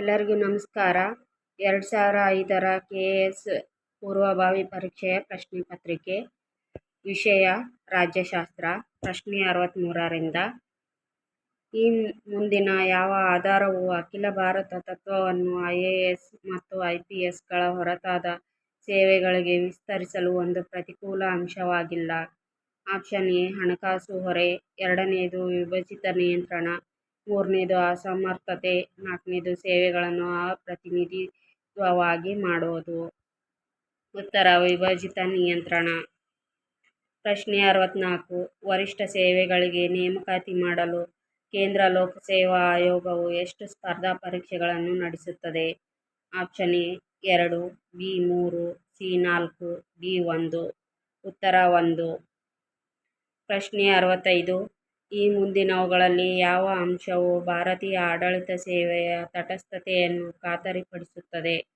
ಎಲ್ಲರಿಗೂ ನಮಸ್ಕಾರ. ಎರಡು ಸಾವಿರ ಐದರ ಕೆ ಎ ಎಸ್ ಪೂರ್ವಭಾವಿ ಪರೀಕ್ಷೆಯ ಪ್ರಶ್ನೆ ಪತ್ರಿಕೆ, ವಿಷಯ, ರಾಜ್ಯಶಾಸ್ತ್ರ, ಪ್ರಶ್ನೆ ಅರವತ್ತ್ಮೂರರಿಂದ ಈ ಮುಂದಿನ ಯಾವ ಆಧಾರವು ಅಖಿಲ ಭಾರತ ತತ್ವವನ್ನು ಐ ಎ ಎಸ್ ಮತ್ತು ಐ ಪಿ ಎಸ್ಗಳ ಹೊರತಾದ ಸೇವೆಗಳಿಗೆ ವಿಸ್ತರಿಸಲು ಒಂದು ಪ್ರತಿಕೂಲ ಅಂಶವಾಗಿಲ್ಲ. ಆಪ್ಷನ್ ಎ, ಹಣಕಾಸು ಹೊರೆ. ಎರಡನೇದು, ವಿಭಜಿತ ನಿಯಂತ್ರಣ. ಮೂರನೇದು ಅಸಮರ್ಥತೆ, ನಾಲ್ಕನೇದು ಸೇವೆಗಳನ್ನು ಅಪ್ರತಿನಿಧಿತ್ವವಾಗಿ ಮಾಡುವುದು. ಉತ್ತರ, ವಿಭಜಿತ ನಿಯಂತ್ರಣ. ಪ್ರಶ್ನೆ ಅರವತ್ತ್ನಾಲ್ಕು ವರಿಷ್ಠ ಸೇವೆಗಳಿಗೆ ನೇಮಕಾತಿ ಮಾಡಲು ಕೇಂದ್ರ ಲೋಕಸೇವಾ ಆಯೋಗವು ಎಷ್ಟು ಸ್ಪರ್ಧಾ ಪರೀಕ್ಷೆಗಳನ್ನು ನಡೆಸುತ್ತದೆ? ಆಪ್ಷನ್ ಎ, ಎರಡು, ಬಿ, ಮೂರು, ಸಿ, ನಾಲ್ಕು, ಡಿ, ಒಂದು. ಉತ್ತರ, ಒಂದು. ಪ್ರಶ್ನೆ ಅರವತ್ತೈದು ಈ ಮುಂದಿನವುಗಳಲ್ಲಿ ಯಾವ ಅಂಶವು ಭಾರತೀಯ ಆಡಳಿತ ಸೇವೆಯ ತಟಸ್ಥತೆಯನ್ನು ಖಾತರಿಪಡಿಸುತ್ತದೆ?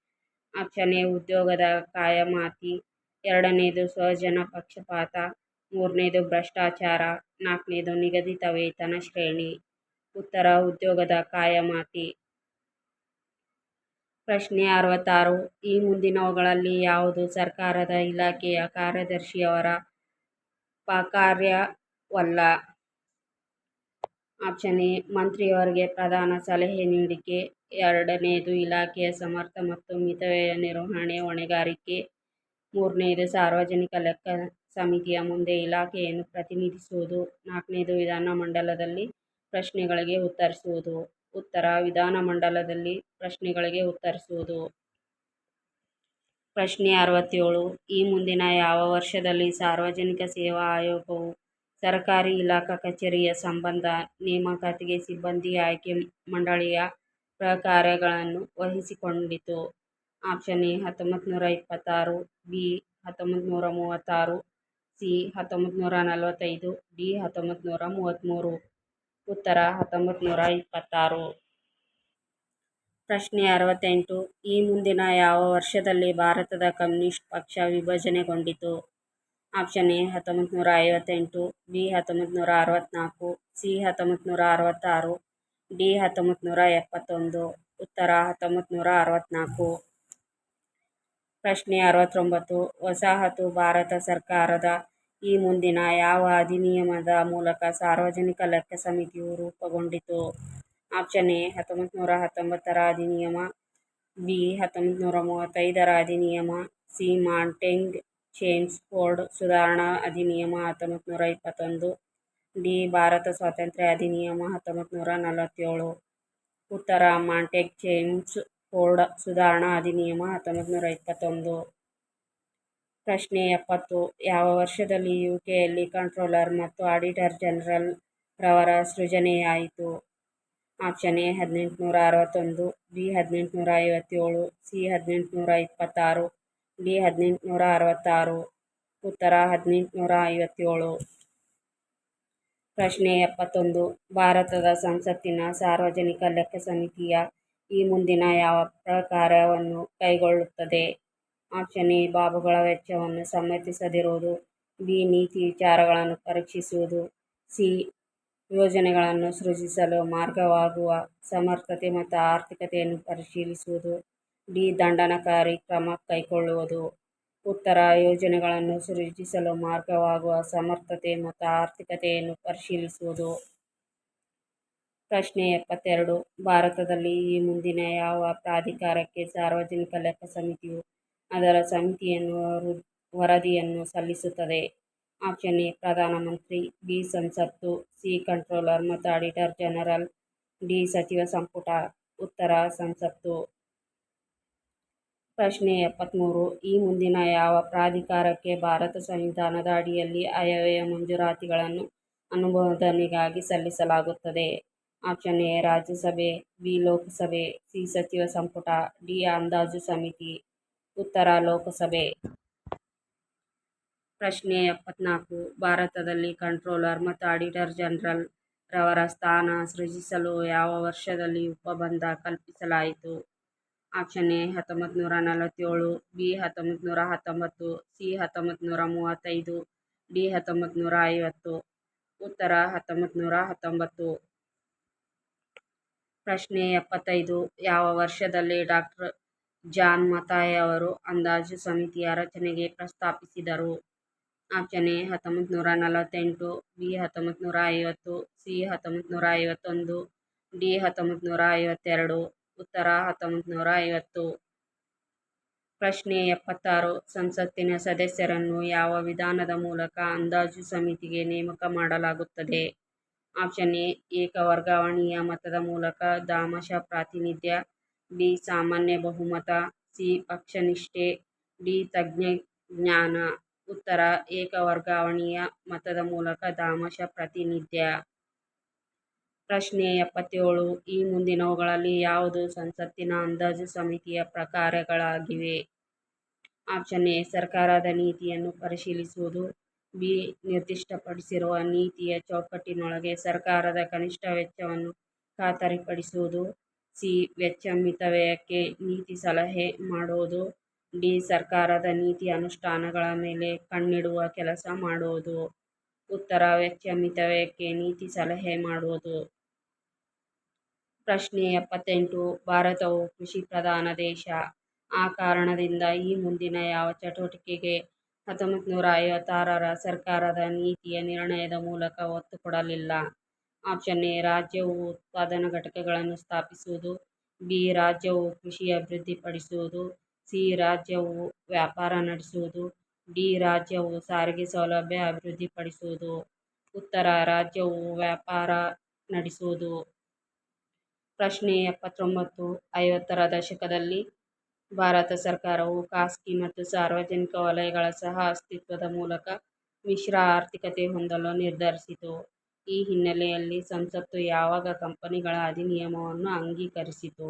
ಆಪ್ಷನ್ ಎ ಉದ್ಯೋಗದ ಕಾಯಮಾತಿ. ಎರಡನೇದು, ಸ್ವಜನ ಪಕ್ಷಪಾತ. ಮೂರನೇದು, ಭ್ರಷ್ಟಾಚಾರ. ನಾಲ್ಕನೇದು, ನಿಗದಿತ ವೇತನ ಶ್ರೇಣಿ. ಉತ್ತರ, ಉದ್ಯೋಗದ ಕಾಯಮಾತಿ. ಪ್ರಶ್ನೆ ಅರವತ್ತಾರು. ಈ ಮುಂದಿನವುಗಳಲ್ಲಿ ಯಾವುದು ಸರ್ಕಾರದ ಇಲಾಖೆಯ ಕಾರ್ಯದರ್ಶಿಯವರ ಪಾಕಾರ್ಯವಲ್ಲ ಆಪ್ಷನ್ ಎ, ಮಂತ್ರಿಯವರಿಗೆ ಪ್ರಧಾನ ಸಲಹೆ ನೀಡಿಕೆ. ಎರಡನೆಯದು ಇಲಾಖೆಯ ಸಮರ್ಥ ಮತ್ತು ಮಿತವ್ಯಯ ನಿರ್ವಹಣೆ ಹೊಣೆಗಾರಿಕೆ. ಮೂರನೆಯದು ಸಾರ್ವಜನಿಕ ಲೆಕ್ಕ ಸಮಿತಿಯ ಮುಂದೆ ಇಲಾಖೆಯನ್ನು ಪ್ರತಿನಿಧಿಸುವುದು. ನಾಲ್ಕನೇದು, ವಿಧಾನಮಂಡಲದಲ್ಲಿ ಪ್ರಶ್ನೆಗಳಿಗೆ ಉತ್ತರಿಸುವುದು. ಉತ್ತರ, ವಿಧಾನಮಂಡಲದಲ್ಲಿ ಪ್ರಶ್ನೆಗಳಿಗೆ ಉತ್ತರಿಸುವುದು. ಪ್ರಶ್ನೆ ಅರವತ್ತೇಳು, ಈ ಮುಂದಿನ ಯಾವ ವರ್ಷದಲ್ಲಿ ಸಾರ್ವಜನಿಕ ಸೇವಾ ಆಯೋಗವು ಸರಕಾರಿ ಇಲಾಖಾ ಕಚೇರಿಯ ಸಂಬಂಧ ನೇಮಕಾತಿಗೆ ಸಿಬ್ಬಂದಿ ಆಯ್ಕೆ ಮಂಡಳಿಯ ಪ್ರಕಾರಗಳನ್ನು ವಹಿಸಿಕೊಂಡಿತು. ಆಪ್ಷನ್ ಎ ಹತ್ತೊಂಬತ್ತು ನೂರ ಇಪ್ಪತ್ತಾರು, ಬಿ ಹತ್ತೊಂಬತ್ತು ನೂರ ಮೂವತ್ತಾರು, ಸಿ ಹತ್ತೊಂಬತ್ತು ನೂರ ನಲವತ್ತೈದು, ಡಿ ಹತ್ತೊಂಬತ್ತು ನೂರ ಮೂವತ್ತ್ಮೂರು ಉತ್ತರ ಹತ್ತೊಂಬತ್ತು ನೂರ ಇಪ್ಪತ್ತಾರು. ಪ್ರಶ್ನೆ ಅರವತ್ತೆಂಟು, ಈ ಮುಂದಿನ ಯಾವ ವರ್ಷದಲ್ಲಿ ಭಾರತದ ಕಮ್ಯುನಿಸ್ಟ್ ಪಕ್ಷ ವಿಭಜನೆಗೊಂಡಿತು? ಆಪ್ಷನ್ ಎ ಹತ್ತೊಂಬತ್ತು ನೂರ ಐವತ್ತೆಂಟು, ಬಿ ಹತ್ತೊಂಬತ್ತು ನೂರ ಅರವತ್ತ್ನಾಲ್ಕು ಸಿ ಹತ್ತೊಂಬತ್ತು ನೂರ ಅರವತ್ತಾರು, ಡಿ ಹತ್ತೊಂಬತ್ತು ನೂರ ಎಪ್ಪತ್ತೊಂದು, ಉತ್ತರ ಹತ್ತೊಂಬತ್ತು ನೂರ ಅರವತ್ತ್ನಾಲ್ಕು ಪ್ರಶ್ನೆ ಅರವತ್ತೊಂಬತ್ತು, ವಸಾಹತು ಭಾರತ ಸರ್ಕಾರದ ಈ ಮುಂದಿನ ಯಾವ ಅಧಿನಿಯಮದ ಮೂಲಕ ಸಾರ್ವಜನಿಕ ಲೆಕ್ಕ ಸಮಿತಿಯು ರೂಪುಗೊಂಡಿತು? ಆಪ್ಷನ್ ಎ ಹತ್ತೊಂಬತ್ತು ನೂರ ಹತ್ತೊಂಬತ್ತರ ಅಧಿನಿಯಮ, ಬಿ ಹತ್ತೊಂಬತ್ತು ನೂರ ಮೂವತ್ತೈದರ ಅಧಿನಿಯಮ, ಸಿ ಮಾಂಟೇಗ್ ಚೆಮ್ಸ್ಫೋರ್ಡ್ ಸುಧಾರಣಾ ಅಧಿನಿಯಮ ಹತ್ತೊಂಬತ್ತು ನೂರ ಇಪ್ಪತ್ತೊಂದು. ಡಿ. ಭಾರತ ಸ್ವಾತಂತ್ರ್ಯ ಅಧಿನಿಯಮ ಹತ್ತೊಂಬತ್ತು ನೂರ ನಲವತ್ತೇಳು. ಉತ್ತರ ಮಾಂಟೆಗ್ ಚೇಂಜ್ ಕೋಡ್ ಸುಧಾರಣಾ ಅಧಿನಿಯಮ ಹತ್ತೊಂಬತ್ತು ನೂರ ಇಪ್ಪತ್ತೊಂದು. ಪ್ರಶ್ನೆ ಎಪ್ಪತ್ತು. ಯಾವ ವರ್ಷದಲ್ಲಿ ಯು ಕೆಯಲ್ಲಿ ಕಂಟ್ರೋಲರ್ ಮತ್ತು ಆಡಿಟರ್ ಜನರಲ್ ರವರ ಸೃಜನೆಯಾಯಿತು? ಆಪ್ಷನ್ ಎ ಹದಿನೆಂಟು ನೂರ ಅರವತ್ತೊಂದು, ಬಿ ಹದಿನೆಂಟು ನೂರ ಐವತ್ತೇಳು, ಸಿ ಹದಿನೆಂಟು ನೂರ ಇಪ್ಪತ್ತಾರು. ಡಿ ಹದಿನೆಂಟುನೂರ ಅರವತ್ತಾರು, ಉತ್ತರ ಹದಿನೆಂಟುನೂರ ಐವತ್ತೇಳು. ಪ್ರಶ್ನೆ ಎಪ್ಪತ್ತೊಂದು, ಭಾರತದ ಸಂಸತ್ತಿನ ಸಾರ್ವಜನಿಕ ಲೆಕ್ಕ ಸಮಿತಿಯ ಈ ಮುಂದಿನ ಯಾವ ಪ್ರಕಾರವನ್ನು ಕೈಗೊಳ್ಳುತ್ತದೆ? ಆಪ್ಷನ್ ಎ, ಬಾಬುಗಳ ವೆಚ್ಚವನ್ನು ಸಮ್ಮತಿಸದಿರುವುದು. ಬಿ, ನೀತಿ ವಿಚಾರಗಳನ್ನು ಪರೀಕ್ಷಿಸುವುದು. ಸಿ, ಯೋಜನೆಗಳನ್ನು ಸೃಜಿಸಲು ಮಾರ್ಗವಾಗುವ ಸಮರ್ಥತೆ ಮತ್ತು ಆರ್ಥಿಕತೆಯನ್ನು ಪರಿಶೀಲಿಸುವುದು. ಡಿ ದಂಡನಕಾರಿ ಕ್ರಮ ಕೈಗೊಳ್ಳುವುದು. ಉತ್ತರ ಯೋಜನೆಗಳನ್ನು ಸೃಜಿಸಲು ಮಾರ್ಗವಾಗುವ ಸಮರ್ಥತೆ ಮತ್ತು ಆರ್ಥಿಕತೆಯನ್ನು ಪರಿಶೀಲಿಸುವುದು. ಪ್ರಶ್ನೆ ಎಪ್ಪತ್ತೆರಡು. ಭಾರತದಲ್ಲಿ ಈ ಮುಂದಿನ ಯಾವ ಪ್ರಾಧಿಕಾರಕ್ಕೆ ಸಾರ್ವಜನಿಕ ಲೆಕ್ಕ ಸಮಿತಿಯು ಅದರ ಸಮಿತಿಯನ್ನು ವರದಿಯನ್ನು ಸಲ್ಲಿಸುತ್ತದೆ? ಆಪ್ಷನ್ ಎ, ಪ್ರಧಾನಮಂತ್ರಿ, ಬಿ, ಸಂಸತ್ತು, ಸಿ, ಕಂಟ್ರೋಲರ್ ಮತ್ತು ಆಡಿಟರ್ ಜನರಲ್, ಡಿ, ಸಚಿವ ಸಂಪುಟ. ಉತ್ತರ, ಸಂಸತ್ತು. ಪ್ರಶ್ನೆ ಎಪ್ಪತ್ತ್ಮೂರು ಈ ಮುಂದಿನ ಯಾವ ಪ್ರಾಧಿಕಾರಕ್ಕೆ ಭಾರತ ಸಂವಿಧಾನದ ಅಡಿಯಲ್ಲಿ ಆಯವ್ಯಯ ಮಂಜೂರಾತಿಗಳನ್ನು ಅನುಮೋದನೆಗಾಗಿ ಸಲ್ಲಿಸಲಾಗುತ್ತದೆ? Option A, Rajya Sabha, B, Lok Sabha, C, ಸಚಿವ ಸಂಪುಟ, ಡಿ, ಅಂದಾಜು ಸಮಿತಿ. ಉತ್ತರ, ಲೋಕಸಭೆ. ಪ್ರಶ್ನೆ ಎಪ್ಪತ್ತ್ನಾಲ್ಕು ಭಾರತದಲ್ಲಿ ಕಂಟ್ರೋಲರ್ ಮತ್ತು ಆಡಿಟರ್ ಜನರಲ್ ರವರ ಸ್ಥಾನ ಸೃಜಿಸಲು ಯಾವ ವರ್ಷದಲ್ಲಿ ಉಪಬಂಧ ಕಲ್ಪಿಸಲಾಯಿತು? ಆಪ್ಷನ್ ಎ ಹತ್ತೊಂಬತ್ತು ನೂರ ನಲವತ್ತೇಳು, ಬಿ ಹತ್ತೊಂಬತ್ತು ನೂರ ಹತ್ತೊಂಬತ್ತು, ಸಿ ಹತ್ತೊಂಬತ್ತು ನೂರ ಮೂವತ್ತೈದು, ಡಿ ಹತ್ತೊಂಬತ್ತು ನೂರ ಐವತ್ತು. ಉತ್ತರ ಹತ್ತೊಂಬತ್ತು ನೂರ ಹತ್ತೊಂಬತ್ತು. ಪ್ರಶ್ನೆ ಎಪ್ಪತ್ತೈದು. ಯಾವ ವರ್ಷದಲ್ಲಿ ಡಾಕ್ಟರ್ ಜಾನ್ ಮತಾಯ್ ಅವರು ಅಂದಾಜು ಸಮಿತಿಯ ರಚನೆಗೆ ಪ್ರಸ್ತಾಪಿಸಿದರು? ಆಪ್ಷನ್ ಎ ಹತ್ತೊಂಬತ್ತು ನೂರ ನಲವತ್ತೆಂಟು, ಬಿ ಹತ್ತೊಂಬತ್ತು ನೂರ ಐವತ್ತು, ಸಿ ಹತ್ತೊಂಬತ್ತು ನೂರ ಐವತ್ತೊಂದು, ಡಿ ಹತ್ತೊಂಬತ್ತು ನೂರ ಐವತ್ತೆರಡು. ಉತ್ತರ ಹತ್ತೊಂಬತ್ತು ನೂರ ಐವತ್ತು ಪ್ರಶ್ನೆ ಎಪ್ಪತ್ತಾರು. ಸಂಸತ್ತಿನ ಸದಸ್ಯರನ್ನು ಯಾವ ವಿಧಾನದ ಮೂಲಕ ಅಂದಾಜು ಸಮಿತಿಗೆ ನೇಮಕ ಮಾಡಲಾಗುತ್ತದೆ? ಆಪ್ಷನ್ ಎ ಏಕ ವರ್ಗಾವಣೆಯ ಮತದ ಮೂಲಕ ದಾಮಶ ಪ್ರಾತಿನಿಧ್ಯ, ಬಿ, ಸಾಮಾನ್ಯ ಬಹುಮತ, ಸಿ, ಪಕ್ಷನಿಷ್ಠೆ, ಡಿ ತಜ್ಞ ಜ್ಞಾನ ಉತ್ತರ ಏಕ ವರ್ಗಾವಣೆಯ ಮತದ ಮೂಲಕ ದಾಮಶ ಪ್ರಾತಿನಿಧ್ಯ. ಪ್ರಶ್ನೆ ಎಪ್ಪತ್ತೇಳು, ಈ ಮುಂದಿನವುಗಳಲ್ಲಿ ಯಾವುದು ಸಂಸತ್ತಿನ ಅಂದಾಜು ಸಮಿತಿಯ ಪ್ರಕಾರಗಳಾಗಿವೆ? ಆಪ್ಷನ್ ಎ, ಸರ್ಕಾರದ ನೀತಿಯನ್ನು ಪರಿಶೀಲಿಸುವುದು. ಬಿ, ನಿರ್ದಿಷ್ಟಪಡಿಸಿರುವ ನೀತಿಯ ಚೌಕಟ್ಟಿನೊಳಗೆ ಸರ್ಕಾರದ ಕನಿಷ್ಠ ವೆಚ್ಚವನ್ನು ಖಾತರಿಪಡಿಸುವುದು. ಸಿ ವೆಚ್ಚ ಮಿತವ್ಯಯಕ್ಕೆ ನೀತಿ ಸಲಹೆ ಮಾಡುವುದು. ಡಿ, ಸರ್ಕಾರದ ನೀತಿ ಅನುಷ್ಠಾನಗಳ ಮೇಲೆ ಕಣ್ಣಿಡುವ ಕೆಲಸ ಮಾಡುವುದು. ಉತ್ತರ ವೆಚ್ಚ ಮಿತವ್ಯಯಕ್ಕೆ ನೀತಿ ಸಲಹೆ ಮಾಡುವುದು. ಪ್ರಶ್ನೆ ಎಪ್ಪತ್ತೆಂಟು, ಭಾರತವು ಕೃಷಿ ಪ್ರಧಾನ ದೇಶ. ಆ ಕಾರಣದಿಂದ ಈ ಮುಂದಿನ ಯಾವ ಚಟುವಟಿಕೆಗೆ ಹತ್ತೊಂಬತ್ತು ನೂರ ಐವತ್ತಾರರ ಸರ್ಕಾರದ ನೀತಿಯ ನಿರ್ಣಯದ ಮೂಲಕ ಒತ್ತು ಕೊಡಲಿಲ್ಲ? ಆಪ್ಷನ್ ಎ, ರಾಜ್ಯವು ಉತ್ಪಾದನಾ ಘಟಕಗಳನ್ನು ಸ್ಥಾಪಿಸುವುದು. ಬಿ, ರಾಜ್ಯವು ಕೃಷಿ ಅಭಿವೃದ್ಧಿಪಡಿಸುವುದು ಸಿ, ರಾಜ್ಯವು ವ್ಯಾಪಾರ ನಡೆಸುವುದು. ಡಿ, ರಾಜ್ಯವು ಸಾರಿಗೆ ಸೌಲಭ್ಯ ಅಭಿವೃದ್ಧಿಪಡಿಸುವುದು ಉತ್ತರ, ರಾಜ್ಯವು ವ್ಯಾಪಾರ ನಡೆಸುವುದು. ಪ್ರಶ್ನೆ ಎಪ್ಪತ್ತೊಂಬತ್ತು, ಐವತ್ತರ ದಶಕದಲ್ಲಿ ಭಾರತ ಸರ್ಕಾರವು ಖಾಸಗಿ ಮತ್ತು ಸಾರ್ವಜನಿಕ ವಲಯಗಳ ಸಹ ಅಸ್ತಿತ್ವದ ಮೂಲಕ ಮಿಶ್ರ ಆರ್ಥಿಕತೆ ಹೊಂದಲು ನಿರ್ಧರಿಸಿತು. ಈ ಹಿನ್ನೆಲೆಯಲ್ಲಿ ಸಂಸತ್ತು ಯಾವಾಗ ಕಂಪನಿಗಳ ಅಧಿನಿಯಮವನ್ನು ಅಂಗೀಕರಿಸಿತು?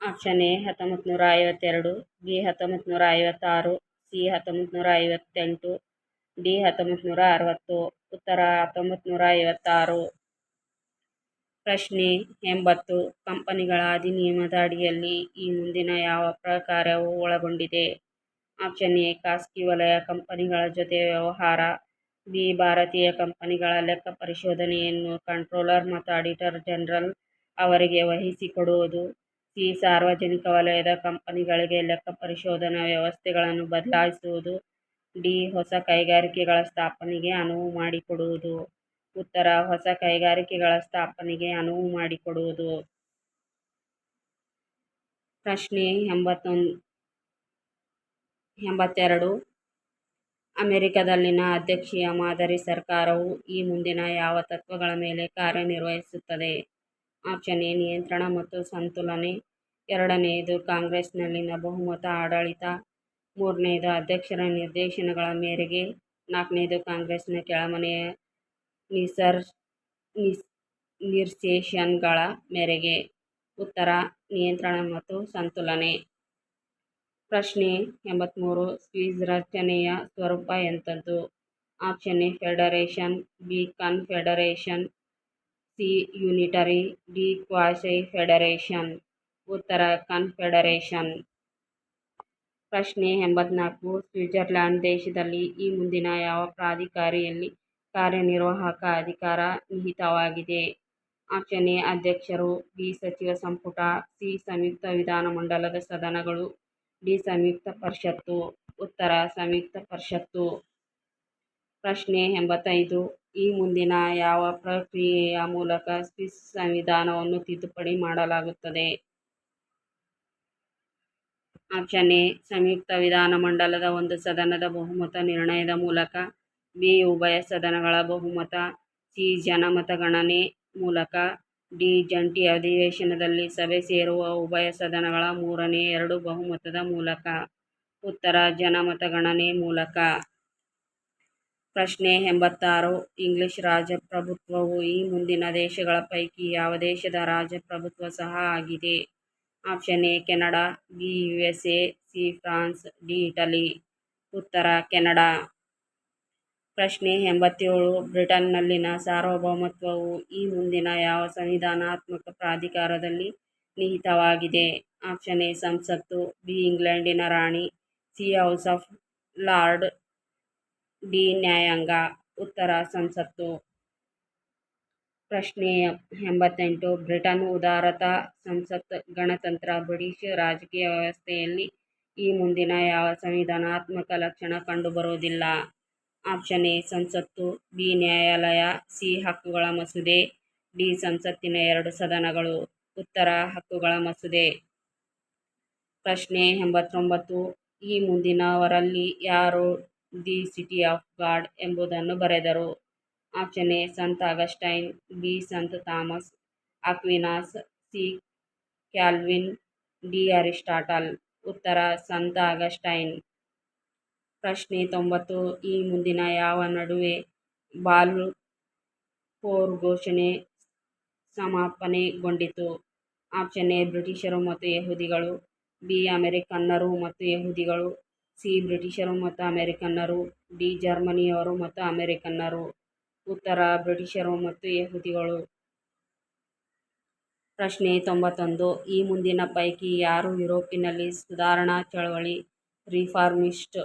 ಆಪ್ಷನ್ ಎ ಹತ್ತೊಂಬತ್ತು ನೂರ ಐವತ್ತೆರಡು, ಬಿ ಹತ್ತೊಂಬತ್ತು ನೂರ ಐವತ್ತಾರು, ಸಿ ಹತ್ತೊಂಬತ್ತು ನೂರ ಐವತ್ತೆಂಟು, ಡಿ ಹತ್ತೊಂಬತ್ತು ನೂರ ಅರವತ್ತು. ಉತ್ತರ ಹತ್ತೊಂಬತ್ತು ನೂರ ಐವತ್ತಾರು. ಪ್ರಶ್ನೆ ಎಂಬತ್ತು. ಕಂಪನಿಗಳ ಅಧಿನಿಯಮದ ಅಡಿಯಲ್ಲಿ ಈ ಮುಂದಿನ ಯಾವ ಪ್ರಕಾರವು ಒಳಗೊಂಡಿದೆ? ಆಪ್ಷನ್ ಎ, ಖಾಸಗಿ ವಲಯ ಕಂಪನಿಗಳ ಜೊತೆ ವ್ಯವಹಾರ. ಬಿ, ಭಾರತೀಯ ಕಂಪನಿಗಳ ಲೆಕ್ಕ ಪರಿಶೋಧನೆಯನ್ನು ಕಂಟ್ರೋಲರ್ ಮತ್ತು ಆಡಿಟರ್ ಜನರಲ್ ಅವರಿಗೆ ವಹಿಸಿಕೊಡುವುದು. ಸಿ, ಸಾರ್ವಜನಿಕ ವಲಯದ ಕಂಪನಿಗಳಿಗೆ ಲೆಕ್ಕ ಪರಿಶೋಧನಾ ವ್ಯವಸ್ಥೆಗಳನ್ನು ಬದಲಾಯಿಸುವುದು. ಡಿ, ಹೊಸ ಕೈಗಾರಿಕೆಗಳ ಸ್ಥಾಪನೆಗೆ ಅನುವು ಮಾಡಿಕೊಡುವುದು. ಉತ್ತರ, ಹೊಸ ಕೈಗಾರಿಕೆಗಳ ಸ್ಥಾಪನೆಗೆ ಅನುವು ಮಾಡಿಕೊಡುವುದು. ಪ್ರಶ್ನೆ ಎಂಬತ್ತೊಂದು, ಎಂಬತ್ತೆರಡು. ಅಮೆರಿಕದಲ್ಲಿನ ಅಧ್ಯಕ್ಷೀಯ ಮಾದರಿ ಸರ್ಕಾರವು ಈ ಮುಂದಿನ ಯಾವ ತತ್ವಗಳ ಮೇಲೆ ಕಾರ್ಯನಿರ್ವಹಿಸುತ್ತದೆ? ಆಪ್ಷನ್ ಎ, ನಿಯಂತ್ರಣ ಮತ್ತು ಸಂತುಲನೆ. ಎರಡನೆಯದು ಕಾಂಗ್ರೆಸ್ನಲ್ಲಿನ ಬಹುಮತ ಆಡಳಿತ. ಮೂರನೆಯದು ಅಧ್ಯಕ್ಷರ ನಿರ್ದೇಶನಗಳ ಮೇರೆಗೆ. ನಾಲ್ಕನೆಯದು ಕಾಂಗ್ರೆಸ್ನ ಕೆಳಮನೆಯ ನಿಸರ್, ನಿಸ್ ಮೇರೆಗೆ ಉತ್ತರ, ನಿಯಂತ್ರಣ ಮತ್ತು ಸಂತುಲನೆ. ಪ್ರಶ್ನೆ ಎಂಬತ್ತ್ಮೂರು ಸ್ವಿಸ್ ರಚನೆಯ ಸ್ವರೂಪ ಎಂಥದ್ದು? Option A, federation, B, confederation, C, unitary, D, quasi federation. ಉತ್ತರ, ಕನ್ಫೆಡರೇಷನ್. ಪ್ರಶ್ನೆ ಎಂಬತ್ನಾಲ್ಕು ಸ್ವಿಟ್ಜರ್ಲ್ಯಾಂಡ್ ದೇಶದಲ್ಲಿ ಈ ಮುಂದಿನ ಯಾವ ಪ್ರಾಧಿಕಾರಿಯಲ್ಲಿ ಕಾರ್ಯನಿರ್ವಾಹಕ ಅಧಿಕಾರ ನಿಹಿತವಾಗಿದೆ ಆಪ್ಷನ್ ಎ ಅಧ್ಯಕ್ಷರು, ಬಿ ಸಚಿವ ಸಂಪುಟ, ಸಿ ಸಂಯುಕ್ತ ವಿಧಾನಮಂಡಲದ ಸದನಗಳು, ಡಿ ಸಂಯುಕ್ತ ಪರಿಷತ್ತು, ಉತ್ತರ ಸಂಯುಕ್ತ ಪರಿಷತ್ತು. ಪ್ರಶ್ನೆ ಎಂಬತ್ತೈದು, ಈ ಮುಂದಿನ ಯಾವ ಪ್ರಕ್ರಿಯೆಯ ಮೂಲಕ ಸ್ವಿಸ್ ಸಂವಿಧಾನವನ್ನು ತಿದ್ದುಪಡಿ ಮಾಡಲಾಗುತ್ತದೆ? ಆಪ್ಷನ್ ಎ ಸಂಯುಕ್ತ ವಿಧಾನಮಂಡಲದ ಒಂದು ಸದನದ ಬಹುಮತ ನಿರ್ಣಯದ ಮೂಲಕ ಬಿ ಉಭಯ ಸದನಗಳ ಬಹುಮತ, ಸಿ ಜನಮತಗಣನೆ ಮೂಲಕ ಡಿ ಜಂಟಿ ಅಧಿವೇಶನದಲ್ಲಿ ಸಭೆ ಸೇರುವ ಉಭಯ ಸದನಗಳ ಮೂರನೇ ಎರಡು ಬಹುಮತದ ಮೂಲಕ. ಉತ್ತರ ಜನಮತಗಣನೆ ಮೂಲಕ. ಪ್ರಶ್ನೆ ಎಂಬತ್ತಾರು, ಇಂಗ್ಲಿಷ್ ರಾಜಪ್ರಭುತ್ವವು ಈ ಮುಂದಿನ ದೇಶಗಳ ಪೈಕಿ ಯಾವ ದೇಶದ ರಾಜಪ್ರಭುತ್ವ ಸಹ ಆಗಿದೆ? Option A, Canada, B, U S A, C, France, D, Italy. ಉತ್ತರ, ಕೆನಡಾ. ಪ್ರಶ್ನೆ ಎಂಬತ್ತೇಳು. ಬ್ರಿಟನ್ನಲ್ಲಿನ ಸಾರ್ವಭೌಮತ್ವವು ಈ ಮುಂದಿನ ಯಾವ ಸಂವಿಧಾನಾತ್ಮಕ ಪ್ರಾಧಿಕಾರದಲ್ಲಿ ನಿಹಿತವಾಗಿದೆ? ಆಪ್ಷನ್ ಎ, ಸಂಸತ್ತು. ಬಿ, ಇಂಗ್ಲೆಂಡಿನ ರಾಣಿ. C, House of Lord. D, ನ್ಯಾಯಾಂಗ. ಉತ್ತರ, ಸಂಸತ್ತು. ಪ್ರಶ್ನೆ ಎಂಬತ್ತೆಂಟು. ಬ್ರಿಟನ್ ಉದಾರತಾ ಸಂಸತ್, ಗಣತಂತ್ರ, ಬ್ರಿಟಿಷ್ ರಾಜಕೀಯ ವ್ಯವಸ್ಥೆಯಲ್ಲಿ ಈ ಮುಂದಿನ ಯಾವ ಸಂವಿಧಾನಾತ್ಮಕ ಲಕ್ಷಣ ಕಂಡುಬರುವುದಿಲ್ಲ? ಆಪ್ಷನ್ ಎ, ಸಂಸತ್ತು, ಬಿ, ನ್ಯಾಯಾಲಯ, ಸಿ, ಹಕ್ಕುಗಳ ಮಸೂದೆ, ಡಿ, ಸಂಸತ್ತಿನ ಎರಡು ಸದನಗಳು, ಉತ್ತರ ಹಕ್ಕುಗಳ ಮಸೂದೆ. ಪ್ರಶ್ನೆ ಎಂಬತ್ತೊಂಬತ್ತು, ಈ ಮುಂದಿನವರಲ್ಲಿ ಯಾರು ದಿ ಸಿಟಿ ಆಫ್ ಗಾಡ್ ಎಂಬುದನ್ನು ಬರೆದರು? ಆಪ್ಷನ್ ಎ, ಸಂತ ಆಗಸ್ಟೈನ್ ಬಿ, ಸಂತ Thomas, Aquinas, C, Calvin, D, Aristotle. ಉತ್ತರ, ಸಂತ ಆಗಸ್ಟೈನ್ ಪ್ರಶ್ನೆ ತೊಂಬತ್ತು, ಈ ಮುಂದಿನ ಯಾವ ನಡುವೆ ಬಾಲ್ ಫೋರ್ ಘೋಷಣೆ ಸಮಾಪನೆಗೊಂಡಿತು? ಆಪ್ಷನ್ ಎ, ಬ್ರಿಟಿಷರು ಮತ್ತು ಯಹೂದಿಗಳು. ಬಿ, ಅಮೆರಿಕನ್ನರು ಮತ್ತು ಯಹೂದಿಗಳು. ಸಿ, ಬ್ರಿಟಿಷರು ಮತ್ತು ಅಮೆರಿಕನ್ನರು. ಡಿ, ಜರ್ಮನಿಯವರು ಮತ್ತು ಅಮೆರಿಕನ್ನರು. ಉತ್ತರ, ಬ್ರಿಟಿಷರು ಮತ್ತು ಯಹೂದಿಗಳು. ಪ್ರಶ್ನೆ ತೊಂಬತ್ತೊಂದು, ಈ ಮುಂದಿನ ಪೈಕಿ ಯಾರು ಯುರೋಪಿನಲ್ಲಿ ಸುಧಾರಣಾ ಚಳವಳಿ ರಿಫಾರ್ಮಿಸ್ಟ್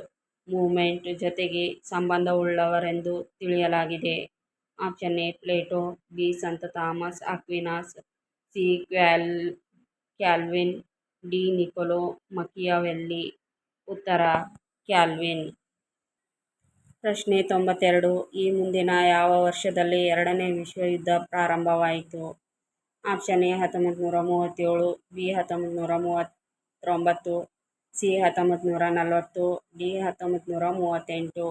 ಮೂವ್ಮೆಂಟ್ ಜೊತೆಗೆ ಸಂಬಂಧವುಳ್ಳವರೆಂದು ತಿಳಿಯಲಾಗಿದೆ? ಆಪ್ಷನ್ ಎ, ಪ್ಲೇಟೋ, ಬಿ, ಸಂತ Thomas, Aquinas, C Calvin, D, Niccolo, Machiavelli ಉತ್ತರ, ಕ್ಯಾಲ್ವಿನ್ ಪ್ರಶ್ನೆ ತೊಂಬತ್ತೆರಡು, ಈ ಮುಂದಿನ ಯಾವ ವರ್ಷದಲ್ಲಿ ಎರಡನೇ ವಿಶ್ವಯುದ್ಧ ಪ್ರಾರಂಭವಾಯಿತು? ಆಪ್ಷನ್ ಎ ಹತ್ತೊಂಬತ್ತನೂರ ಮೂವತ್ತೇಳು, ಬಿ ಹತ್ತೊಂಬತ್ತು ನೂರ ಮೂವತ್ತೊಂಬತ್ತು ಸಿ ಹತ್ತೊಂಬತ್ತನೂರ ನಲವತ್ತು ಡಿ ಹತ್ತೊಂಬತ್ತನೂರ ಮೂವತ್ತೆಂಟು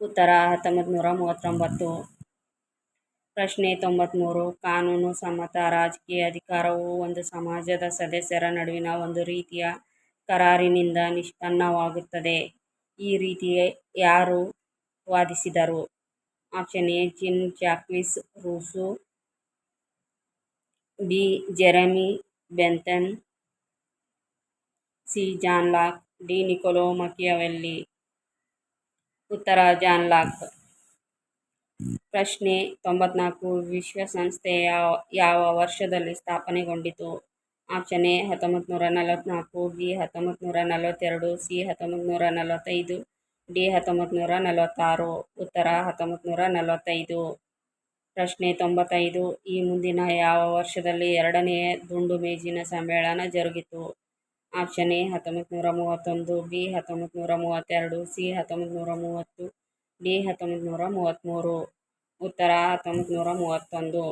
ಉತ್ತರ ಹತ್ತೊಂಬತ್ತನೂರ ಮೂವತ್ತೊಂಬತ್ತು ಪ್ರಶ್ನೆ ತೊಂಬತ್ಮೂರು, ಕಾನೂನು ಸಮ್ಮತ, ರಾಜಕೀಯ ಅಧಿಕಾರವು ಒಂದು ಸಮಾಜದ ಸದಸ್ಯರ ನಡುವಿನ ಒಂದು ರೀತಿಯ ಕರಾರಿನಿಂದ ನಿಷ್ಪನ್ನವಾಗುತ್ತದೆ ಈ ರೀತಿಯ ಯಾರು ವಾದಿಸಿದರು? Option A, Jean Jacques Rousseau, B, Jeremy Bentham C John Locke D Niccolo Machiavelli? ಉತ್ತರ ಜಾನ್ ಲಾಕ್ ಪ್ರಶ್ನೆ ತೊಂಬತ್ನಾಲ್ಕು. ವಿಶ್ವಸಂಸ್ಥೆ ಯಾವ ವರ್ಷದಲ್ಲಿ ಸ್ಥಾಪನೆಗೊಂಡಿತು? ಆಪ್ಷನ್ ಎ ಹತ್ತೊಂಬತ್ತನೂರ ನಲವತ್ನಾಲ್ಕು, ಬಿ ಹತ್ತೊಂಬತ್ತನೂರ ನಲವತ್ತೆರಡು, ಸಿ ಹತ್ತೊಂಬತ್ತನೂರ ನಲವತ್ತೈದು, ಡಿ ಹತ್ತೊಂಬತ್ತನೂರ ನಲವತ್ತಾರು. ಉತ್ತರ ಹತ್ತೊಂಬತ್ತನೂರ ನಲವತ್ತೈದು. ಪ್ರಶ್ನೆ ತೊಂಬತ್ತೈದು. ಈ ಮುಂದಿನ ಯಾವ ವರ್ಷದಲ್ಲಿ ಎರಡನೆಯ ದುಂಡು ಮೇಜಿನ ಸಮ್ಮೇಳನ ಜರುಗಿತು? ಆಪ್ಷನ್ ಎ ಹತ್ತೊಂಬತ್ತನೂರ ಮೂವತ್ತೊಂದು ಬಿ ಹತ್ತೊಂಬತ್ತನೂರ ಮೂವತ್ತೆರಡು ಸಿ ಹತ್ತೊಂಬತ್ತನೂರ ಮೂವತ್ತು ಡಿ ಹತ್ತೊಂಬತ್ತನೂರ ಮೂವತ್ತ್ಮೂರು ಉತ್ತರ ಹತ್ತೊಂಬತ್ತನೂರ ಮೂವತ್ತೊಂದು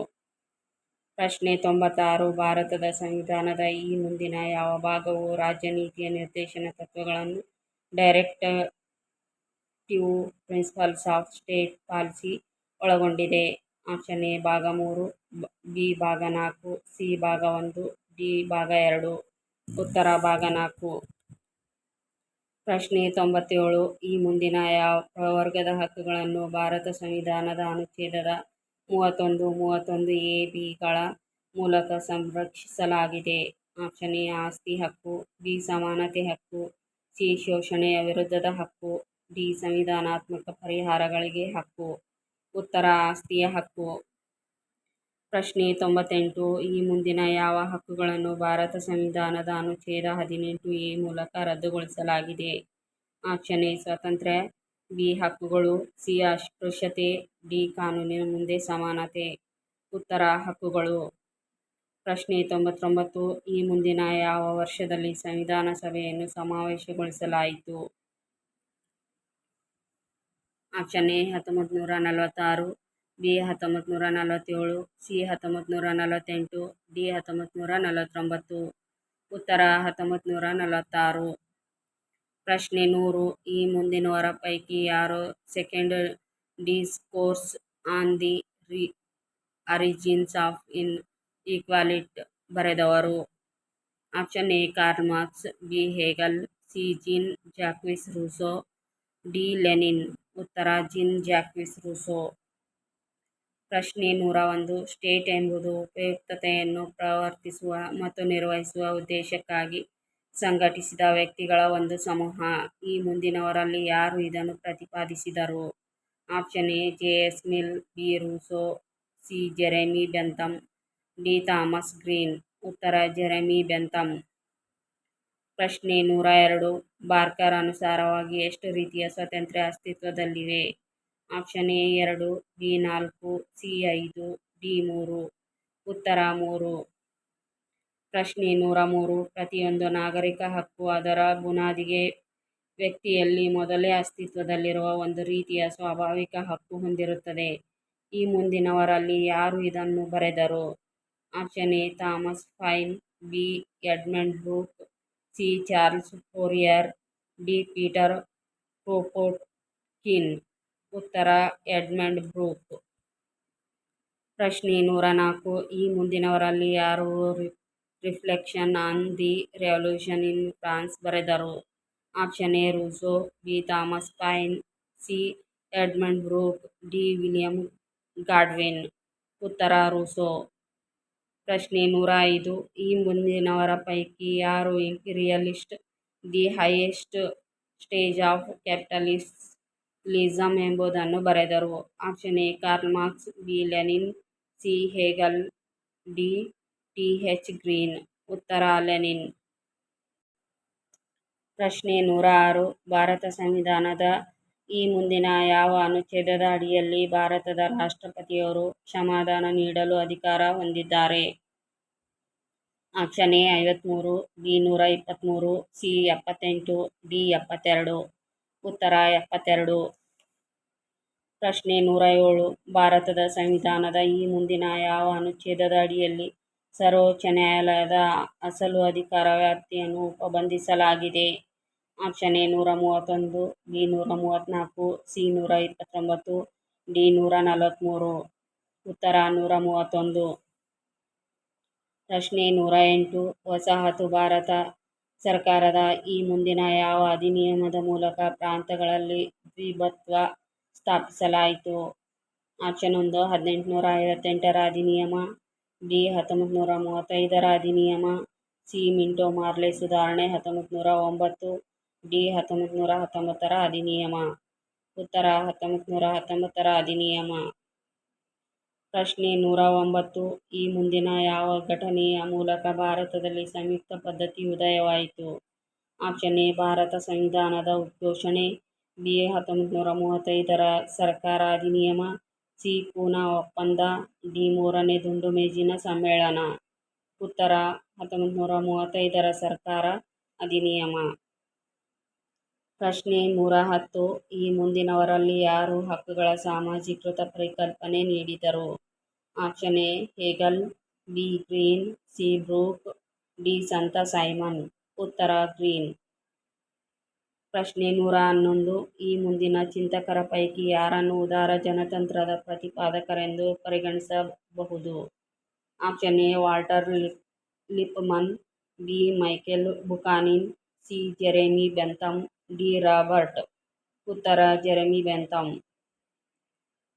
ಪ್ರಶ್ನೆ ತೊಂಬತ್ತಾರು. ಭಾರತದ ಸಂವಿಧಾನದ ಈ ಮುಂದಿನ ಯಾವ ಭಾಗವು ರಾಜ್ಯ ನೀತಿಯ ನಿರ್ದೇಶನ ತತ್ವಗಳನ್ನು directive principles of state policy ಒಳಗೊಂಡಿದೆ? ಆಪ್ಷನ್ ಎ ಭಾಗ ಮೂರು, ಬಿ ಭಾಗ ನಾಲ್ಕು, ಸಿ ಭಾಗ ಒಂದು, ಡಿ ಭಾಗ ಎರಡು. ಉತ್ತರ ಭಾಗ ನಾಲ್ಕು. ಪ್ರಶ್ನೆ ತೊಂಬತ್ತೇಳು. ಈ ಮುಂದಿನ ಯಾವ ಪ್ರವರ್ಗದ ಹಕ್ಕುಗಳನ್ನು ಭಾರತ ಸಂವಿಧಾನದ ಅನುಚ್ಛೇದದ ಮೂವತ್ತೊಂದು ಮೂವತ್ತೊಂದು ಎ ಬಿಗಳ ಮೂಲಕ ಸಂರಕ್ಷಿಸಲಾಗಿದೆ? ಆಪ್ಷನ್ ಎ, ಆಸ್ತಿ ಹಕ್ಕು, ಬಿ, ಸಮಾನತೆ ಹಕ್ಕು, ಸಿ, ಶೋಷಣೆಯ ವಿರುದ್ಧದ ಹಕ್ಕು, ಡಿ, ಸಂವಿಧಾನಾತ್ಮಕ ಪರಿಹಾರಗಳಿಗೆ ಹಕ್ಕು. ಉತ್ತರ, ಆಸ್ತಿಯ ಹಕ್ಕು. ಪ್ರಶ್ನೆ ತೊಂಬತ್ತೆಂಟು, ಈ ಮುಂದಿನ ಯಾವ ಹಕ್ಕುಗಳನ್ನು ಭಾರತ ಸಂವಿಧಾನದ ಅನುಚ್ಛೇದ ಹದಿನೆಂಟು ಎ ಮೂಲಕ ರದ್ದುಗೊಳಿಸಲಾಗಿದೆ? ಆಪ್ಷನ್ ಎ ಸ್ವಾತಂತ್ರ್ಯ ಬಿ, ಹಕ್ಕುಗಳು. ಸಿ, ಅಸ್ಪೃಶ್ಯತೆ. ಡಿ, ಕಾನೂನಿನ ಮುಂದೆ ಸಮಾನತೆ. ಉತ್ತರ, ಹಕ್ಕುಗಳು. ಪ್ರಶ್ನೆ ತೊಂಬತ್ತೊಂಬತ್ತು, ಈ ಮುಂದಿನ ಯಾವ ವರ್ಷದಲ್ಲಿ ಸಂವಿಧಾನ ಸಭೆಯನ್ನು ಸಮಾವೇಶಗೊಳಿಸಲಾಯಿತು? ಆಪ್ಷನ್ ಎ ಹತ್ತೊಂಬತ್ತನೂರ ನಲವತ್ತಾರು. ಬಿ ಹತ್ತೊಂಬತ್ತನೂರ ನಲವತ್ತೇಳು ಸಿ ಹತ್ತೊಂಬತ್ತನೂರ ನಲವತ್ತೆಂಟು ಡಿ ಹತ್ತೊಂಬತ್ತನೂರ ನಲವತ್ತೊಂಬತ್ತು ಉತ್ತರ ಹತ್ತೊಂಬತ್ತನೂರ ನಲವತ್ತಾರು ಪ್ರಶ್ನೆ ನೂರು, ಈ ಮುಂದಿನವರ ಪೈಕಿ ಯಾರು ಸೆಕೆಂಡ್ ಡಿಸ್ಕೋರ್ಸ್ ಆನ್ ದಿ ರಿ ಅರಿಜಿನ್ಸ್ ಆಫ್ ಇನ್ ಈಕ್ವಾಲಿಟ್ ಬರೆದವರು? Option A, Karl Marx, B, Hegel, C, Jean Jacques Rousseau, D, Lenin. ಉತ್ತರ, ಜಿನ್ ಜಾಕ್ವಿಸ್ ರೂಸೋ. ಪ್ರಶ್ನೆ ನೂರ ಒಂದು. ಸ್ಟೇಟ್ ಎಂಬುದು ಉಪಯುಕ್ತತೆಯನ್ನು ಪ್ರವರ್ತಿಸುವ ಮತ್ತು ನಿರ್ವಹಿಸುವ ಉದ್ದೇಶಕ್ಕಾಗಿ ಸಂಘಟಿಸಿದ ವ್ಯಕ್ತಿಗಳ ಒಂದು ಸಮೂಹ. ಈ ಮುಂದಿನವರಲ್ಲಿ ಯಾರು ಇದನ್ನು ಪ್ರತಿಪಾದಿಸಿದರು? Option A, J. S. Mill, B. Rousseau, C. Jeremy Bentham D. Thomas Green. ಉತ್ತರ, ಜೆರೆಮಿ ಬೆಂತಮ್ ಪ್ರಶ್ನೆ ನೂರ ಎರಡು. ಬಾರ್ಕರ್ ಅನುಸಾರವಾಗಿ ಎಷ್ಟು ರೀತಿಯ ಸ್ವಾತಂತ್ರ್ಯ ಅಸ್ತಿತ್ವದಲ್ಲಿವೆ? ಆಪ್ಷನ್ ಎ ಎರಡು, ಬಿ ನಾಲ್ಕು, ಸಿ ಐದು, ಡಿ ಮೂರು. ಉತ್ತರ ಮೂರು. ಪ್ರಶ್ನೆ ನೂರ ಮೂರು. ಪ್ರತಿಯೊಂದು ನಾಗರಿಕ ಹಕ್ಕು ಅದರ ಬುನಾದಿಗೆ ವ್ಯಕ್ತಿಯಲ್ಲಿ ಮೊದಲೇ ಅಸ್ತಿತ್ವದಲ್ಲಿರುವ ಒಂದು ರೀತಿಯ ಸ್ವಾಭಾವಿಕ ಹಕ್ಕು ಹೊಂದಿರುತ್ತದೆ. ಈ ಮುಂದಿನವರಲ್ಲಿ ಯಾರು ಇದನ್ನು ಬರೆದರು? Option A Thomas Paine, B Edmund Burke, C Charles Fourier, D Peter Kropotkin ಉತ್ತರ ಎಡ್ಮಂಡ್ ಬ್ರೂಕ್. ಪ್ರಶ್ನೆ ನೂರ ನಾಲ್ಕು. ಈ ಮುಂದಿನವರಲ್ಲಿ ಯಾರು reflection on the revolution in France ಬರೆದರು? Option A, Rousseau. B, Thomas Paine. C, Edmund Burke. D, William Godwin. ಉತ್ತರ, Rousseau. ಪ್ರಶ್ನೆ ನೂರ ಐದು. ಈ ಮುಂದಿನವರ ಪೈಕಿ ಯಾರು imperialist? The highest stage of capitalism ಎಂಬುದನ್ನು ಬರೆದರು. Option A, Karl Marx, B, Lenin, C, Hegel, D, T H Green. ಉತ್ತರ, ಲೆನಿನ್. ಪ್ರಶ್ನೆ ನೂರ ಆರು, ಭಾರತ ಸಂವಿಧಾನದ ಈ ಮುಂದಿನ ಯಾವ ಅನುಚ್ಛೇದದ ಅಡಿಯಲ್ಲಿ ಭಾರತದ ರಾಷ್ಟ್ರಪತಿಯವರು ಕ್ಷಮಾದಾನ ನೀಡಲು ಅಧಿಕಾರ ಹೊಂದಿದ್ದಾರೆ? ಆಪ್ಷನ್ ಎ ಐವತ್ತ್ಮೂರು ಬಿ, ನೂರ ಇಪ್ಪತ್ತ್ಮೂರು ಸಿ, ಎಪ್ಪತ್ತೆಂಟು, ಡಿ, ಎಪ್ಪತ್ತೆರಡು. ಉತ್ತರ ಎಪ್ಪತ್ತೆರಡು. ಪ್ರಶ್ನೆ ನೂರ ಏಳು. ಭಾರತದ ಸಂವಿಧಾನದ ಈ ಮುಂದಿನ ಯಾವ ಅನುಚ್ಛೇದದ ಅಡಿಯಲ್ಲಿ ಸರ್ವೋಚ್ಚ ನ್ಯಾಯಾಲಯದ ಅಸಲು ಅಧಿಕಾರ ವ್ಯಾಪ್ತಿಯನ್ನು ಉಪಬಂಧಿಸಲಾಗಿದೆ ಆಪ್ಷನ್ ಎ ನೂರ ಮೂವತ್ತೊಂದು, ಬಿ ನೂರ ಮೂವತ್ತ್ನಾಲ್ಕು, ಸಿ ನೂರ ಇಪ್ಪತ್ತೊಂಬತ್ತು, ಡಿ ನೂರ ನಲವತ್ತ್ಮೂರು ಉತ್ತರ ನೂರ ಮೂವತ್ತೊಂದು. ಪ್ರಶ್ನೆ ನೂರ ಎಂಟು. ವಸಾಹತು ಭಾರತ ಸರ್ಕಾರದ ಈ ಮುಂದಿನ ಯಾವ ಅಧಿನಿಯಮದ ಮೂಲಕ ಪ್ರಾಂತಗಳಲ್ಲಿ ದ್ವಿಭತ್ವ ಸ್ಥಾಪಿಸಲಾಯಿತು? ಆಪ್ಷನ್ ಒಂದು, ಹದಿನೆಂಟುನೂರ ಐವತ್ತೆಂಟರ ಅಧಿನಿಯಮ, ಬಿ ಹತ್ತೊಂಬತ್ತು ನೂರ ಮೂವತ್ತೈದರ ಅಧಿನಿಯಮ, ಸಿ, ಮಿಂಟೋ ಮಾರ್ಲೆ ಸುಧಾರಣೆ ಹತ್ತೊಂಬತ್ತು ನೂರ ಒಂಬತ್ತು, ಡಿ ಹತ್ತೊಂಬತ್ತು ನೂರ ಹತ್ತೊಂಬತ್ತರ ಅಧಿನಿಯಮ. ಉತ್ತರ ಹತ್ತೊಂಬತ್ತು ನೂರ ಹತ್ತೊಂಬತ್ತರ ಅಧಿನಿಯಮ. ಪ್ರಶ್ನೆ ನೂರ ಒಂಬತ್ತು. ಈ ಮುಂದಿನ ಯಾವ ಘಟನೆಯ ಮೂಲಕ ಭಾರತದಲ್ಲಿ ಸಂಯುಕ್ತ ಪದ್ಧತಿ ಉದಯವಾಯಿತು? ಆಪ್ಷನ್ ಎ, ಭಾರತ ಸಂವಿಧಾನದ ಉದ್ಘೋಷಣೆ. ಬಿ ಎ ಹತ್ತೊಂಬತ್ತು ನೂರ ಮೂವತ್ತೈದರ ಸರ್ಕಾರ ಅಧಿನಿಯಮ. ಸಿ, ಪೂನಾ ಒಪ್ಪಂದ. ಡಿ, ಮೂರನೇ ದುಂಡು ಮೇಜಿನ ಸಮ್ಮೇಳನ. ಉತ್ತರ ಹತ್ತೊಂಬತ್ತು ನೂರ ಮೂವತ್ತೈದರ ಸರ್ಕಾರ ಅಧಿನಿಯಮ. ಪ್ರಶ್ನೆ ನೂರ ಹತ್ತು. ಈ ಮುಂದಿನವರಲ್ಲಿ ಯಾರು ಹಕ್ಕುಗಳ ಸಾಮಾಜೀಕೃತ ಪರಿಕಲ್ಪನೆ ನೀಡಿದರು? Option A, Hegel, B, Green, C, Burke, D, ಸಂತ ಸೈಮನ್. ಉತ್ತರ, ಗ್ರೀನ್. ಪ್ರಶ್ನೆ ನೂರ ಹನ್ನೊಂದು. ಈ ಮುಂದಿನ ಚಿಂತಕರ ಪೈಕಿ ಯಾರನ್ನು ಉದಾರ ಜನತಂತ್ರದ ಪ್ರತಿಪಾದಕರೆಂದು ಪರಿಗಣಿಸಬಹುದು? Option A, Walter Lippmann, B, Michael Bakunin, C, Jeremy Bentham D Robert. ಉತ್ತರ ಜೆರೆಮಿ ಬೆಂಥಮ್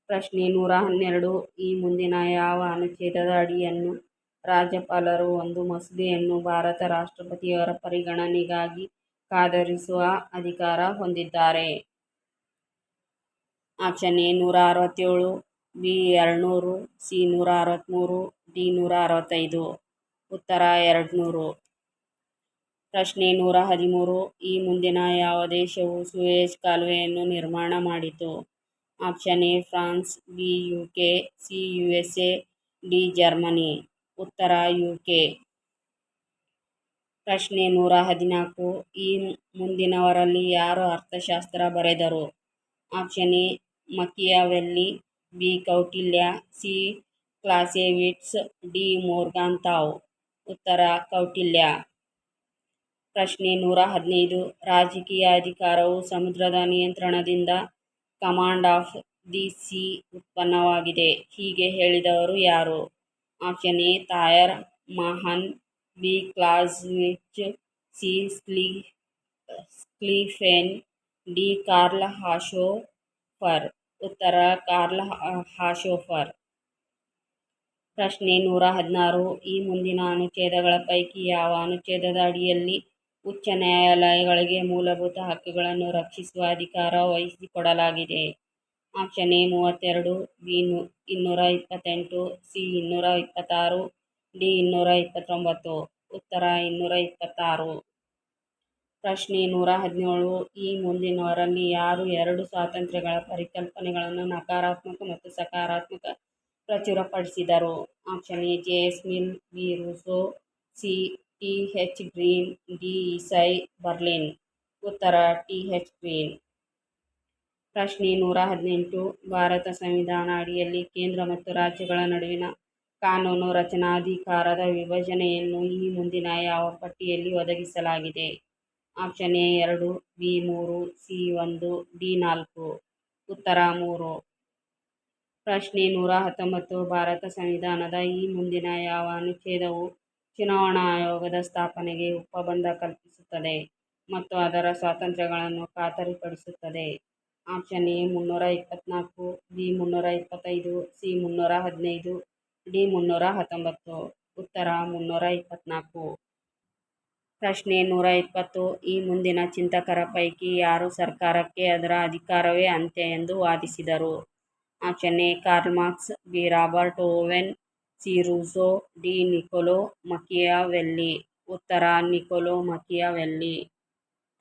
ಪ್ರಶ್ನೆ ನೂರ ಹನ್ನೆರಡು. ಈ ಮುಂದಿನ ಯಾವ ಅನುಚ್ಛೇದದ ಅಡಿಯನ್ನು ರಾಜ್ಯಪಾಲರು ಒಂದು ಮಸೂದೆಯನ್ನು ಭಾರತ ರಾಷ್ಟ್ರಪತಿಯವರ ಪರಿಗಣನೆಗಾಗಿ ಕಾದರಿಸುವ ಅಧಿಕಾರ ಹೊಂದಿದ್ದಾರೆ? ಆಪ್ಷನ್ ಎ ನೂರ ಅರವತ್ತೇಳು, ಬಿ ಎರಡುನೂರು, ಸಿ ನೂರ ಅರವತ್ತ್ಮೂರು ಡಿ ನೂರ ಅರವತ್ತೈದು. ಉತ್ತರ ಎರಡುನೂರು. ಪ್ರಶ್ನೆ ನೂರ ಹದಿಮೂರು. ಈ ಮುಂದಿನ ಯಾವ ದೇಶವು ಸುವೇಜ್ ಕಾಲುವೆಯನ್ನು ನಿರ್ಮಾಣ ಮಾಡಿತು? Option A, France, B U K C U S A D, Germany. ಉತ್ತರ ಯು ಕೆ ಪ್ರಶ್ನೆ ನೂರ ಹದಿನಾಲ್ಕು. ಈ ಮುಂದಿನವರಲ್ಲಿ ಯಾರು ಅರ್ಥಶಾಸ್ತ್ರ ಬರೆದರು? Option A, Machiavelli, B, Kautilya, C, Clausewitz, D Morgenthau ಉತ್ತರ, ಕೌಟಿಲ್ಯ. ಪ್ರಶ್ನೆ ನೂರ ಹದಿನೈದು. ರಾಜಕೀಯ ಅಧಿಕಾರವು ಸಮುದ್ರದ ನಿಯಂತ್ರಣದಿಂದ ಕಮಾಂಡ್ ಆಫ್ ದಿ ಸಿ ಉತ್ಪನ್ನವಾಗಿದೆ. ಹೀಗೆ ಹೇಳಿದವರು ಯಾರು? Option A, Thayer Mahan, B Clausewitz C, ಸ್ಲಿ, Schlieffen, D, Karl Haushofer. ಉತ್ತರ, ಕಾರ್ಲ್ ಹಾಶೋಫರ್. ಪ್ರಶ್ನೆ ನೂರ ಹದಿನಾರು. ಈ ಮುಂದಿನ ಅನುಚ್ಛೇದಗಳ ಪೈಕಿ ಯಾವ ಅನುಚ್ಛೇದದ ಅಡಿಯಲ್ಲಿ ಉಚ್ಚ ನ್ಯಾಯಾಲಯಗಳಿಗೆ ಮೂಲಭೂತ ಹಕ್ಕುಗಳನ್ನು ರಕ್ಷಿಸುವ ಅಧಿಕಾರ ವಹಿಸಿಕೊಡಲಾಗಿದೆ. ಆಪ್ಷನ್ ಎ ಮೂವತ್ತೆರಡು, ಬಿ ಇನ್ನೂರ ಇಪ್ಪತ್ತೆಂಟು, ಸಿ ಇನ್ನೂರ ಇಪ್ಪತ್ತಾರು, ಡಿ ಇನ್ನೂರ ಇಪ್ಪತ್ತೊಂಬತ್ತು. ಉತ್ತರ ಇನ್ನೂರ ಇಪ್ಪತ್ತಾರು. ಪ್ರಶ್ನೆ ನೂರ ಹದಿನೇಳು, ಈ ಮುಂದಿನವರಲ್ಲಿ ಯಾರು ಎರಡು ಸ್ವಾತಂತ್ರ್ಯಗಳ ಪರಿಕಲ್ಪನೆಗಳನ್ನು ನಕಾರಾತ್ಮಕ ಮತ್ತು ಸಕಾರಾತ್ಮಕ ಪ್ರಚುರಪಡಿಸಿದರು? Option A J S Mill, B Rousseau, C T H Green D Isaiah Berlin ಉತ್ತರ ಟಿ ಹೆಚ್ ಗ್ರೀನ್ ಪ್ರಶ್ನೆ ನೂರ ಹದಿನೆಂಟು. ಭಾರತ ಸಂವಿಧಾನ ಅಡಿಯಲ್ಲಿ ಕೇಂದ್ರ ಮತ್ತು ರಾಜ್ಯಗಳ ನಡುವಿನ ಕಾನೂನು ರಚನಾಧಿಕಾರದ ವಿಭಜನೆಯನ್ನು ಈ ಮುಂದಿನ ಯಾವ ಪಟ್ಟಿಯಲ್ಲಿ ಒದಗಿಸಲಾಗಿದೆ? ಆಪ್ಷನ್ ಎ ಎರಡು, ಬಿ ಮೂರು, ಸಿ ಒಂದು, ಡಿ ನಾಲ್ಕು. ಉತ್ತರ ಮೂರು. ಪ್ರಶ್ನೆ ನೂರ ಹತ್ತೊಂಬತ್ತು. ಭಾರತ ಸಂವಿಧಾನದ ಈ ಮುಂದಿನ ಯಾವ ಅನುಚ್ಛೇದವು ಚುನಾವಣಾ ಆಯೋಗದ ಸ್ಥಾಪನೆಗೆ ಉಪಬಂಧ ಕಲ್ಪಿಸುತ್ತದೆ ಮತ್ತು ಅದರ ಸ್ವಾತಂತ್ರ್ಯಗಳನ್ನು ಖಾತರಿಪಡಿಸುತ್ತದೆ. ಆಪ್ಷನ್ ಎ ಮುನ್ನೂರ ಇಪ್ಪತ್ತ್ನಾಲ್ಕು ಬಿ ಮುನ್ನೂರ ಇಪ್ಪತ್ತೈದು, ಸಿ ಮುನ್ನೂರ ಹದಿನೈದು, ಡಿ ಮುನ್ನೂರ ಹತ್ತೊಂಬತ್ತು. ಉತ್ತರ ಮುನ್ನೂರ ಇಪ್ಪತ್ತ್ನಾಲ್ಕು ಪ್ರಶ್ನೆ ನೂರ ಇಪ್ಪತ್ತು, ಈ ಮುಂದಿನ ಚಿಂತಕರ ಪೈಕಿ ಯಾರು ಸರ್ಕಾರಕ್ಕೆ ಅದರ ಅಧಿಕಾರವೇ ಅಂತ್ಯ ಎಂದು ವಾದಿಸಿದರು? Option A Karl Marx, B Robert Owen C Rousseau D Niccolo Machiavelli ಉತ್ತರ ನಿಕೊಲೊ ಮಕಿಯಾವೆಲ್ಲಿ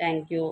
ಥ್ಯಾಂಕ್ ಯು